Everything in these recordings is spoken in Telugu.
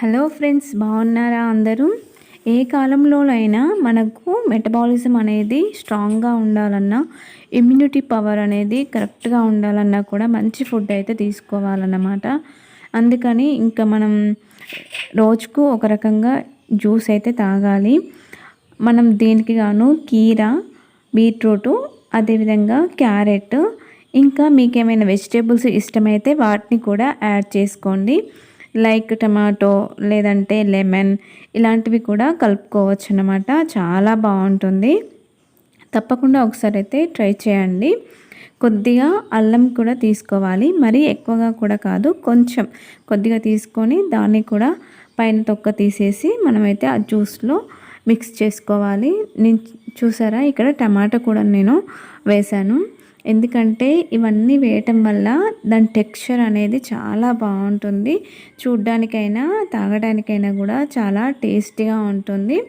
హలో ఫ్రెండ్స్ బాగున్నారా అందరూ? ఏ కాలంలోనైనా మనకు మెటబాలిజం అనేది స్ట్రాంగ్గా ఉండాలన్నా ఇమ్యూనిటీ పవర్ అనేది కరెక్ట్గా ఉండాలన్నా కూడా మంచి ఫుడ్ అయితే తీసుకోవాలన్నమాట. అందుకని ఇంకా మనం రోజుకు ఒక రకంగా జ్యూస్ అయితే తాగాలి. మనం దీనికి గాను కీర బీట్రూటు అదేవిధంగా క్యారెట్ ఇంకా మీకు ఏమైనా వెజిటేబుల్స్ ఇష్టమైతే వాటిని కూడా యాడ్ చేసుకోండి. లైక్ టమాటో లేదంటే లెమన్ ఇలాంటివి కూడా కలుపుకోవచ్చు అన్నమాట. చాలా బాగుంటుంది. తప్పకుండా ఒకసారి అయితే ట్రై చేయండి. కొద్దిగా అల్లం కూడా తీసుకోవాలి. మరీ ఎక్కువగా కూడా కాదు కొంచెం కొద్దిగా తీసుకొని దాన్ని కూడా పైన తొక్క తీసేసి మనమైతే ఆ జ్యూస్లో మిక్స్ చేసుకోవాలి. నేను చూసారా? ఇక్కడ టమాటా కూడా నేను వేశాను. ఎందుకంటే ఇవన్నీ వేయటం వల్ల దాని టెక్స్చర్ అనేది చాలా బాగుంటుంది. చూడ్డానికైనా తాగడానికైనా కూడా చాలా టేస్టీగా ఉంటుంది.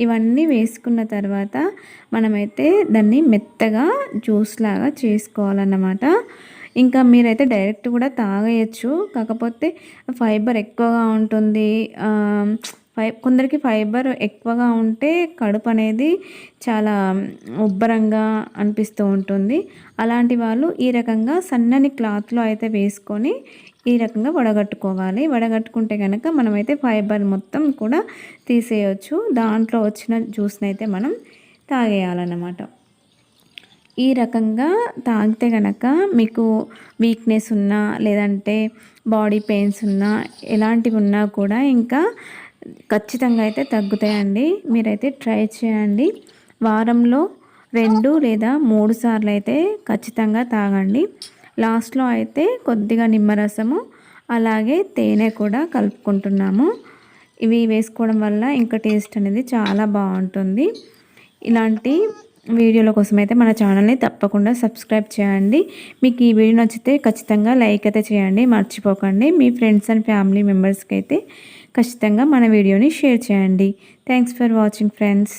ఇవన్నీ వేసుకున్న తర్వాత మనమైతే దాన్ని మెత్తగా జ్యూస్ లాగా చేసుకోవాలన్నమాట. ఇంకా మీరైతే డైరెక్ట్ కూడా తాగేయచ్చు. కాకపోతే ఫైబర్ ఎక్కువగా ఉంటుంది. ఫై కొందరికి ఫైబర్ ఎక్కువగా ఉంటే కడుపు అనేది చాలా ఉబ్బరంగా అనిపిస్తూ ఉంటుంది. అలాంటి వాళ్ళు ఈ రకంగా సన్నని క్లాత్లో అయితే వేసుకొని ఈ రకంగా వడగట్టుకోవాలి. వడగట్టుకుంటే కనుక మనమైతే ఫైబర్ మొత్తం కూడా తీసేయచ్చు. దాంట్లో వచ్చిన జ్యూస్ని అయితే మనం తాగేయాలన్నమాట. ఈ రకంగా తాగితే కనుక మీకు వీక్నెస్ ఉన్నా లేదంటే బాడీ పెయిన్స్ ఉన్నా ఎలాంటివి ఉన్నా కూడా ఇంకా ఖచ్చితంగా అయితే తగ్గుతాయండి. మీరైతే ట్రై చేయండి. వారంలో రెండు లేదా మూడు సార్లు అయితే ఖచ్చితంగా తాగండి. లాస్ట్లో అయితే కొద్దిగా నిమ్మరసము అలాగే తేనె కూడా కలుపుకుంటున్నాము. ఇవి వేసుకోవడం వల్ల ఇంకా టేస్ట్ అనేది చాలా బాగుంటుంది. ఇలాంటి వీడియోల కోసం అయితే మన ఛానల్ని తప్పకుండా సబ్స్క్రైబ్ చేయండి. మీకు ఈ వీడియో నచ్చితే ఖచ్చితంగా లైక్ అయితే చేయండి. మర్చిపోకండి. మీ ఫ్రెండ్స్ అండ్ ఫ్యామిలీ మెంబర్స్కి అయితే ఖచ్చితంగా మన వీడియోని షేర్ చేయండి. Thanks for watching friends